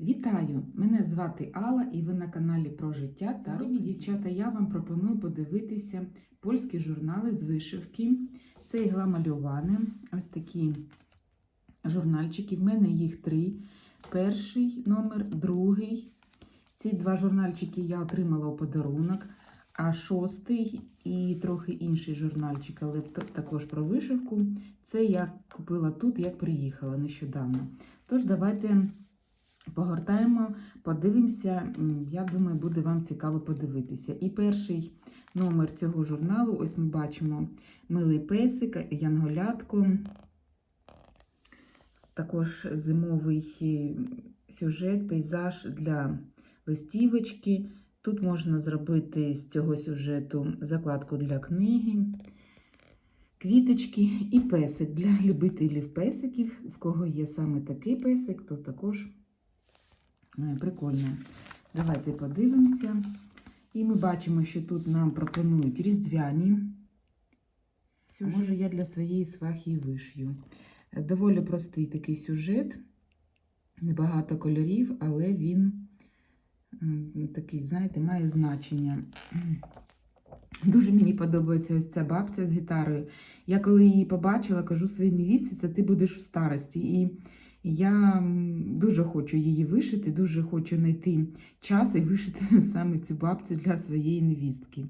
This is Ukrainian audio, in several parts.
Вітаю! Мене звати Алла і ви на каналі про життя та Сьогодні, дівчата, я вам пропоную подивитися польські журнали з вишивки. Це ігла малюване. Ось такі журнальчики. В мене їх три. Перший номер, другий. Ці два журнальчики я отримала у подарунок. А шостий і трохи інший журнальчик, але також про вишивку. Це я купила тут, як приїхала нещодавно. Тож, давайте погортаємо, подивимося. Я думаю, буде вам цікаво подивитися. І перший номер цього журналу, ось ми бачимо милий песик, янголятко, також зимовий е, сюжет, пейзаж для листівочки. Тут можна зробити з цього сюжету закладку для книги, квіточки і песик для любителів песиків. В кого є саме такий песик, то також прикольно. Давайте подивимося. І ми бачимо, що тут нам пропонують різдвяні. Сюжет. Може, я для своєї свахи вишью. Е, Доволі простий такий сюжет, небагато кольорів, але він такий, знаєте, має значення. Дуже мені подобається ось ця бабця з гітарою. Я коли її побачила, кажу своїй невістці, це ти будеш в старості. І я дуже хочу її вишити, дуже хочу знайти час і вишити саме цю бабцю для своєї невістки.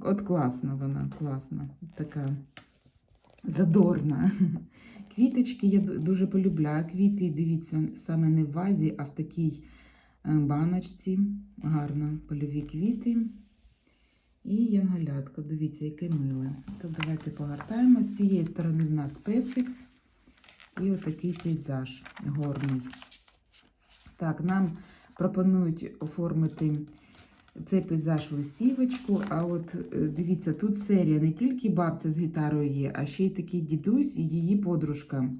От класна вона, класна, така задорна. Квіточки я дуже полюбляю. Квіти, дивіться, саме не в вазі, а в такій е, баночці. Гарно польові квіти. І янголятка. Дивіться, яке миле. То давайте погортаємо. З цієї сторони в нас песик. І отакий пейзаж горний. Так, нам пропонують оформити цей пейзаж в листівочку. А от е, дивіться, тут серія не тільки бабця з гітарою є, а ще й такий дідусь і її подружка.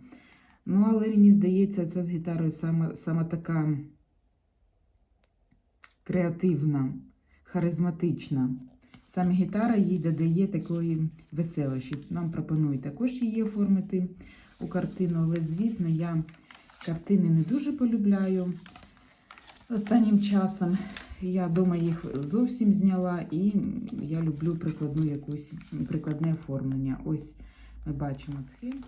Ну, але мені здається, ця з гітарою саме, саме така креативна, харизматична. Саме гітара їй додає такої веселощі. Нам пропонують також її оформити у картину, але, звісно, я картини не дуже полюбляю. Останнім часом я вдома їх зовсім зняла, і я люблю прикладну якусь прикладне оформлення. Ось ми бачимо схем.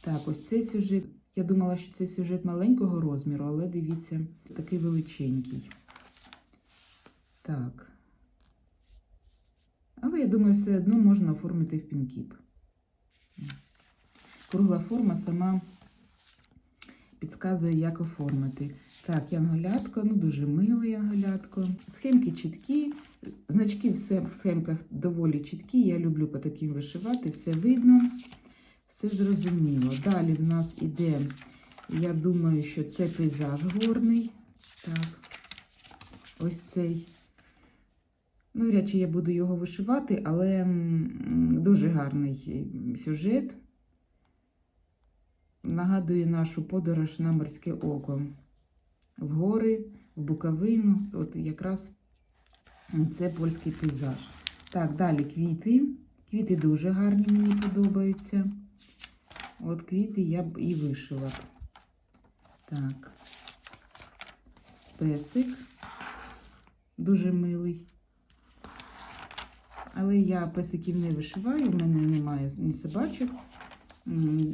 Так, ось цей сюжет. Я думала, що це сюжет маленького розміру, але дивіться, такий величенький. Так. Але я думаю, все одно можна оформити в пінкіп. Кругла форма сама підказує, як оформити. Так, янголятко, ну дуже миле янголятко. Схемки чіткі, значки все в схемках доволі чіткі. Я люблю по таким вишивати, все видно, все зрозуміло. Далі в нас іде, я думаю, що це пейзаж горний. Так, ось цей. Ну, вряд я буду його вишивати, але дуже гарний сюжет. Нагадує нашу подорож на морське око. В гори, в Буковину. От якраз це польський пейзаж. Так, далі квіти. Квіти дуже гарні, мені подобаються. От квіти я б і вишила. Так. Песик. Дуже милий. Але я песиків не вишиваю, в мене немає ні собачок.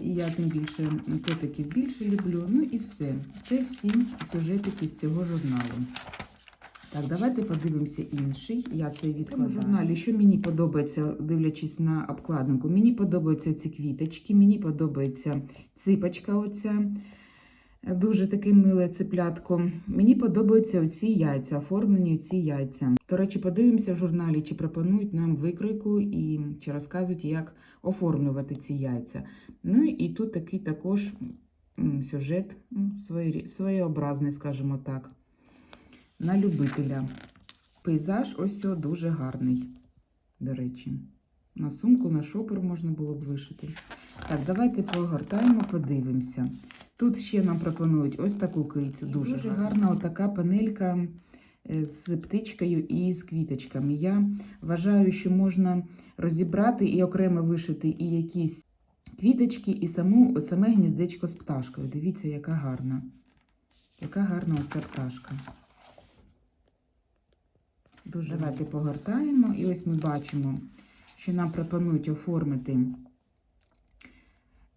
Я тим більше котиків більше люблю. Ну і все. Це всі сюжетики з цього журналу. Так, давайте подивимося інший. Я це відкладаю. В журналі, що мені подобається, дивлячись на обкладинку, мені подобаються ці квіточки, мені подобається ципочка оця. Дуже таке миле цеплятко. Мені подобаються оці яйця, оформлені ці яйця. До речі, подивимося в журналі, чи пропонують нам викройку і чи розказують, як оформлювати ці яйця. Ну і тут такий також сюжет своєобразний, скажімо так, на любителя. Пейзаж ось дуже гарний, до речі. На сумку, на шопер можна було б вишити. Так, давайте погортаємо, подивимося. Тут ще нам пропонують ось таку кицю. Дуже, дуже гарна отака панелька е, з птичкою і з квіточками. Я вважаю, що можна розібрати і окремо вишити і якісь квіточки, і саму, саме гніздечко з пташкою. Дивіться, яка гарна. Яка гарна оця пташка. Дуже давайте погортаємо. І ось ми бачимо, що нам пропонують оформити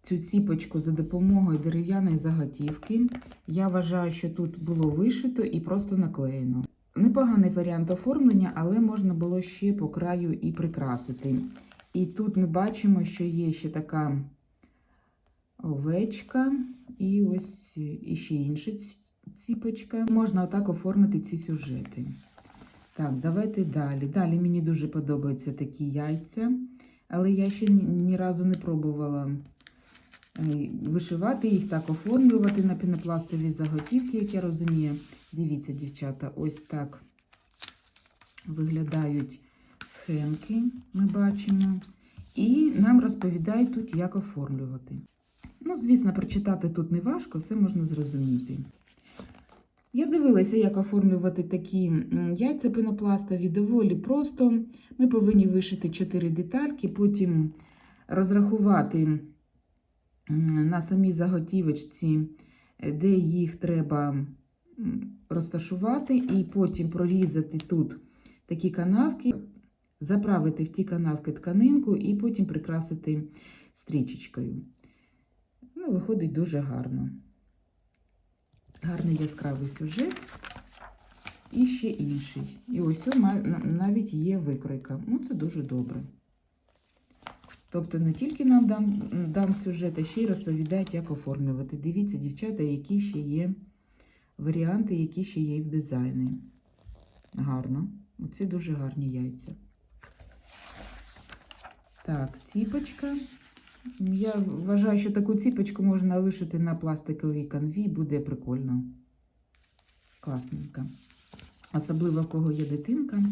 цю ціпочку за допомогою дерев'яної заготівки. Я вважаю, що тут було вишито і просто наклеєно. Непоганий варіант оформлення, але можна було ще по краю і прикрасити. І тут ми бачимо, що є ще така овечка, і ось іще інша ціпочка. Можна отак оформити ці сюжети. Так, давайте далі. Далі мені дуже подобаються такі яйця, але я ще ні, разу не пробувала вишивати їх, так оформлювати на пінопластові заготівки, як я розумію. Дивіться, дівчата, ось так виглядають схемки, ми бачимо. І нам розповідають тут, як оформлювати. Ну, звісно, прочитати тут не важко, все можна зрозуміти. Я дивилася, як оформлювати такі яйця пенопластові. Доволі просто. Ми повинні вишити 4 детальки, потім розрахувати на самій заготівочці, е, де їх треба розташувати, і потім прорізати тут такі канавки, заправити в ті канавки тканинку і потім прикрасити стрічечкою. Ну, виходить дуже гарно. Гарний яскравий сюжет. І ще інший. І ось навіть є викройка. Ну, це дуже добре. Тобто не тільки нам дан, дан сюжет, а ще й розповідають, як оформлювати. Дивіться, дівчата, які ще є варіанти, які ще є в дизайні. Гарно. Оці дуже гарні яйця. Так, ціпочка. Я вважаю, що таку ціпочку можна вишити на пластиковій канві, буде прикольно. Класненько. Особливо в кого є дитинка.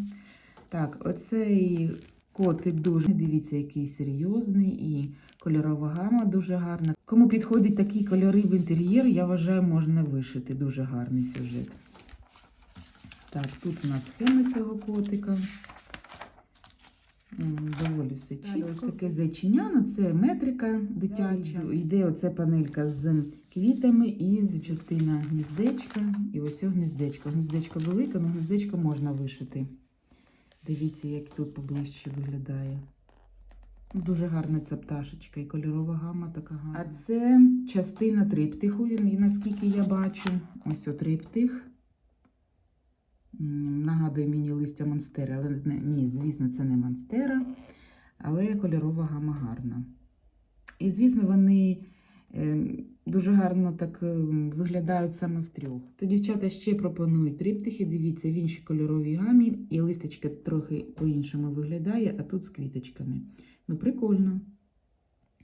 Так, оцей котик дуже, дивіться, який серйозний і кольорова гама дуже гарна. Кому підходить такі кольори в інтер'єр, я вважаю, можна вишити. Дуже гарний сюжет. Так, тут у нас схема цього котика. Доволі все чітко. Ось таке зайчиняно, це метрика дитяча. Йде оця панелька з квітами і з частина гніздечка. І ось гніздечко. Гніздечко велике, але гніздечко можна вишити. Дивіться, як тут поближче виглядає. Дуже гарна ця пташечка і кольорова гама така гарна. А це частина триптиху, і наскільки я бачу. Ось о триптих. Нагадує мені листя монстери, але не- ні, звісно, це не монстера, але кольорова гама гарна. І, звісно, вони е, дуже гарно так е, виглядають саме в трьох. То дівчата ще пропонують триптихи. Дивіться, в іншій кольоровій гамі, і листочка трохи по-іншому виглядає, а тут з квіточками. Ну, прикольно.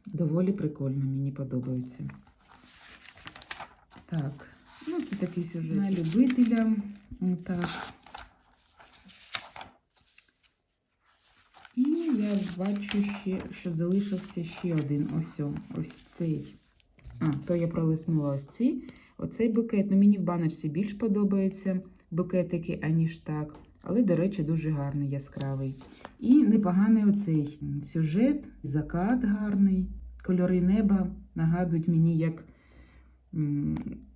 Доволі прикольно, мені подобається. Так, ну це такий сюжет. На любителя. Так. І я бачу ще, що залишився ще один. Ось, ось цей. А, то я пролиснула ось цей. Оцей букет. Ну, мені в баночці більш подобаються букетики, аніж так. Але, до речі, дуже гарний, яскравий. І непоганий оцей сюжет, закат гарний, кольори неба нагадують мені, як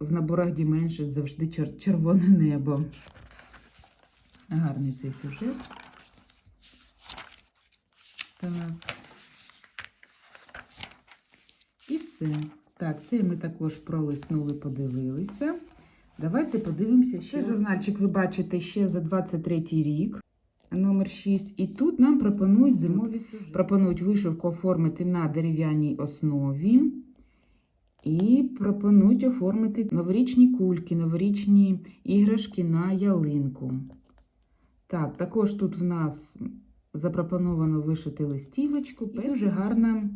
в наборах Діменші завжди червоне небо. Гарний цей сюжет. Так. І все. Так, це ми також пролиснули, подивилися. Давайте подивимося. Це журнальчик ви бачите ще за 23 рік, номер 6. І тут нам пропонують зимові сюжети. Пропонують вишивку оформити на дерев'яній основі. І пропонують оформити новорічні кульки, новорічні іграшки на ялинку. Так, також тут в нас запропоновано вишити листівочку. І дуже гарна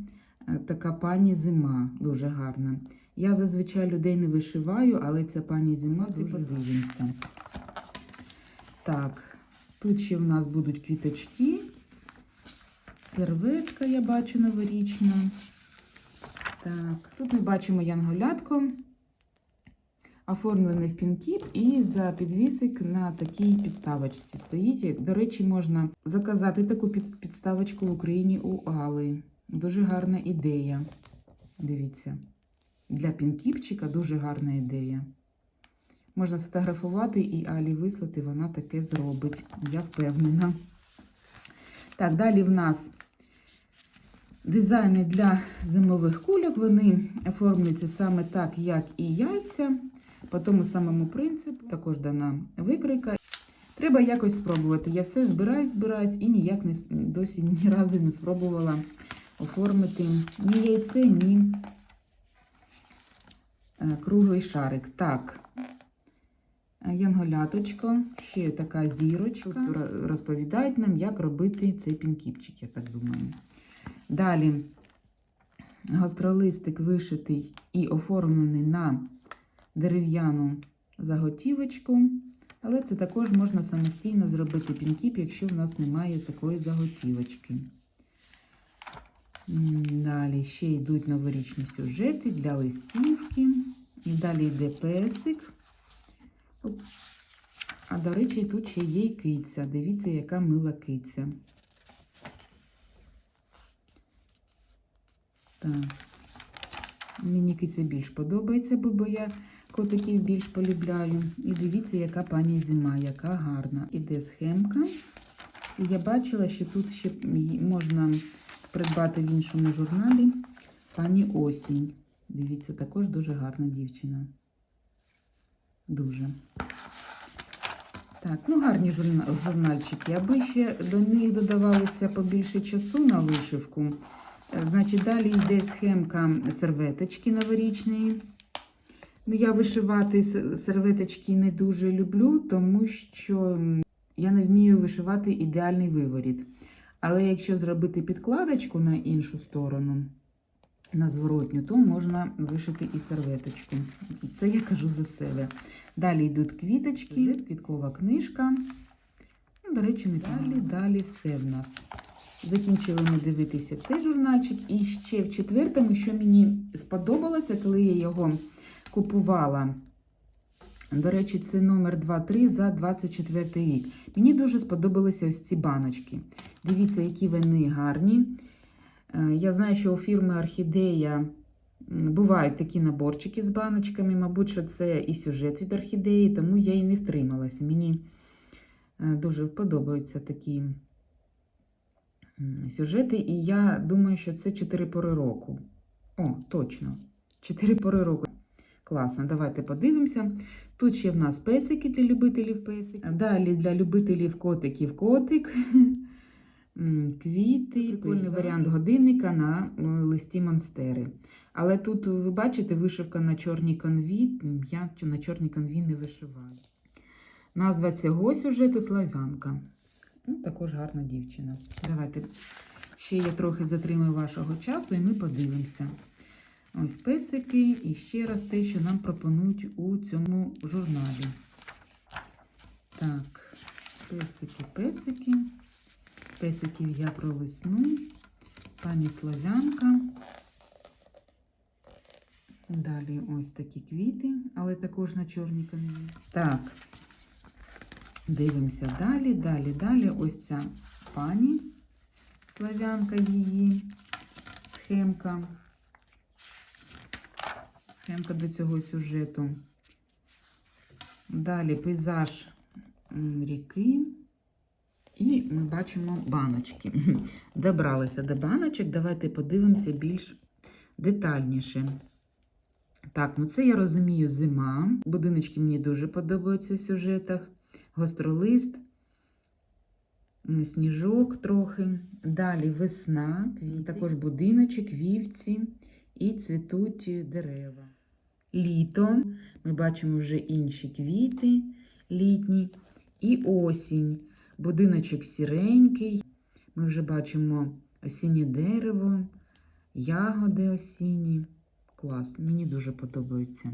така пані зима, дуже гарна. Я зазвичай людей не вишиваю, але ця пані зима дуже подивимося. Так, тут ще в нас будуть квіточки, серветка, я бачу, новорічна. Так, тут ми бачимо янголятко, оформлений в пінкіп і за підвісик на такій підставочці стоїть. До речі, можна заказати таку підставочку в Україні у Али. Дуже гарна ідея. Дивіться. Для пінкіпчика дуже гарна ідея. Можна сфотографувати і Алі вислати, вона таке зробить, я впевнена. Так, далі в нас дизайни для зимових кульок. Вони оформлюються саме так, як і яйця. По тому самому принципу, також дана викройка. Треба якось спробувати. Я все збираюсь, збираюсь і ніяк не, досі ні разу не спробувала оформити ні яйце, ні е, круглий шарик. Так, Е, янголяточко, ще така зірочка. Тут розповідають нам, як робити цей пінкіпчик, я так думаю. Далі гостролистик вишитий і оформлений на дерев'яну заготівочку. Але це також можна самостійно зробити пінкіп, якщо в нас немає такої заготівочки. Далі ще йдуть новорічні сюжети для листівки. І далі йде песик. А до речі, тут ще є й киця. Дивіться, яка мила киця. Так. Мені киця більш подобається, бо я котиків більш полюбляю. І дивіться, яка пані зима, яка гарна. Іде схемка. І я бачила, що тут ще можна придбати в іншому журналі пані осінь. Дивіться, також дуже гарна дівчина. Дуже. Так, ну гарні журна- журнальчики. Аби ще до них додавалося побільше часу на вишивку. Е, Значить, далі йде схемка серветочки новорічної. Ну, я вишивати серветочки не дуже люблю, тому що я не вмію вишивати ідеальний виворіт. Але якщо зробити підкладочку на іншу сторону, на зворотню, то можна вишити і серветочку. Це я кажу за себе. Далі йдуть квіточки, квіткова книжка. Ну, до речі, не далі, далі все в нас. Закінчили ми дивитися цей журнальчик. І ще в четвертому, що мені сподобалося, коли я його купувала. До речі, це номер 2-3 за 24 рік. Мені дуже сподобалися ось ці баночки. Дивіться, які вони гарні. Е, Я знаю, що у фірми Орхідея бувають такі наборчики з баночками. Мабуть, що це і сюжет від орхідеї, тому я і не втрималася. Мені е, дуже подобаються такі сюжети, і я думаю, що це 4 пори року. О, точно. 4 пори року. Класно, давайте подивимося. Тут ще в нас песики для любителів песиків. Далі для любителів котиків котик. Квіти, прикольний варіант годинника на е, листі монстери. Але тут ви бачите вишивка на чорній конві. Я на чорній конві не вишиваю. Назва цього сюжету Слав'янка. Ну, також гарна дівчина. Давайте ще я трохи затримаю вашого часу, і ми подивимося. Ось песики, і ще раз те, що нам пропонують у цьому журналі. Так, песики, песики. Песиків я пролисну. Пані Славянка. Далі ось такі квіти, але також на чорній канві. Так, дивимося далі, далі, далі. Ось ця пані Славянка її схемка. Схемка до цього сюжету. Далі пейзаж ріки. І ми бачимо баночки. Добралися до баночок. Давайте подивимося більш детальніше. Так, ну це я розумію зима. Будиночки мені дуже подобаються в сюжетах. Гостролист, сніжок трохи. Далі весна, також будиночок, вівці і цвітуть дерева. Літо. Ми бачимо вже інші квіти літні. І осінь. Будиночок сіренький. Ми вже бачимо осіннє дерево, ягоди осінні. Клас, мені дуже подобаються.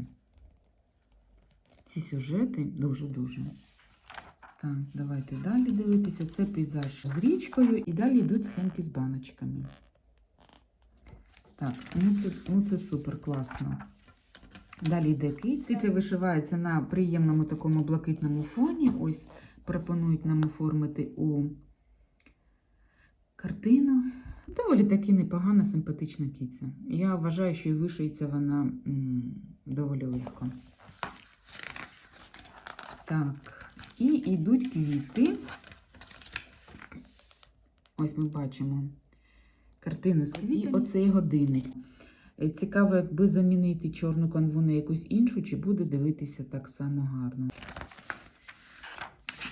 Ці сюжети дуже-дуже. Так, давайте далі дивитися. Це пейзаж з річкою, і далі йдуть схемки з баночками. Так, ну це, ну це супер класно. Далі йде киця. Киця вишивається на приємному такому блакитному фоні. Ось пропонують нам оформити у картину. Доволі таки непогана, симпатична киця. Я вважаю, що і вишиється вона доволі легко. Так, і йдуть квіти. Ось ми бачимо картину з квітами. І оцей годинник. Е, Цікаво, якби замінити чорну канву на якусь іншу, чи буде дивитися так само гарно.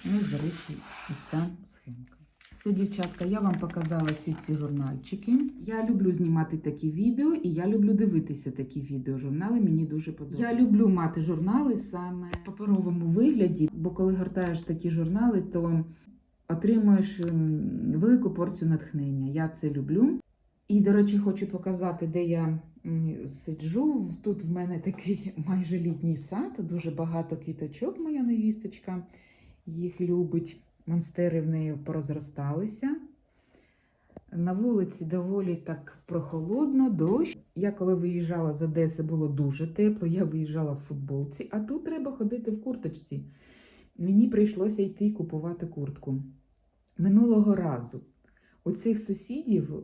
Ну, речі, і ця схемка. Все, дівчатка, я вам показала всі ці журнальчики. Я люблю знімати такі відео, і я люблю дивитися такі відео. Журнали мені дуже подобаються. Я люблю мати журнали саме в паперовому вигляді, бо коли гортаєш такі журнали, то отримуєш велику порцію натхнення. Я це люблю. І, до речі, хочу показати, де я сиджу. Тут в мене такий майже літній сад, дуже багато квіточок, моя невісточка їх любить. Монстери в неї порозросталися. На вулиці доволі так прохолодно, дощ. Я коли виїжджала з Одеси, було дуже тепло. Я виїжджала в футболці, а тут треба ходити в курточці. Мені прийшлося йти купувати куртку. Минулого разу у цих сусідів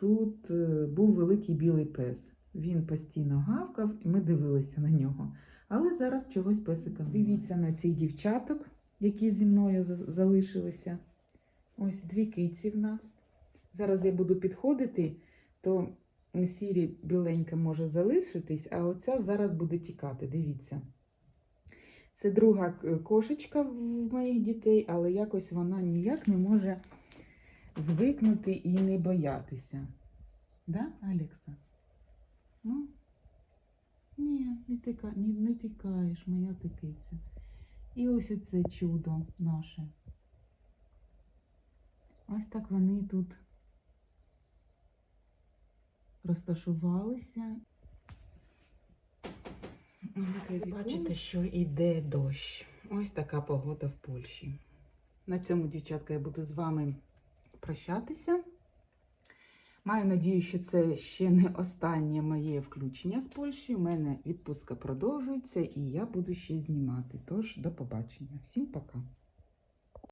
тут е, був великий білий пес. Він постійно гавкав, і ми дивилися на нього. Але зараз чогось песика. Дивіться на цих дівчаток, які зі мною залишилися. Ось дві киці в нас. Зараз я буду підходити, то сірі біленька може залишитись, а оця зараз буде тікати. Дивіться. Це друга кошечка в моїх дітей, але якось вона ніяк не може звикнути і не боятися. Да, Алекса? Ну? Ні, не, тика, не, не тікаєш, моя тикиця. І ось оце чудо наше. Ось так вони тут розташувалися. Бачите, що йде дощ. Ось така погода в Польщі. На цьому, дівчатка, я буду з вами прощатися. Маю надію, що це ще не останнє моє включення з Польщі. У мене відпустка продовжується і я буду ще знімати. Тож, до побачення. Всім пока!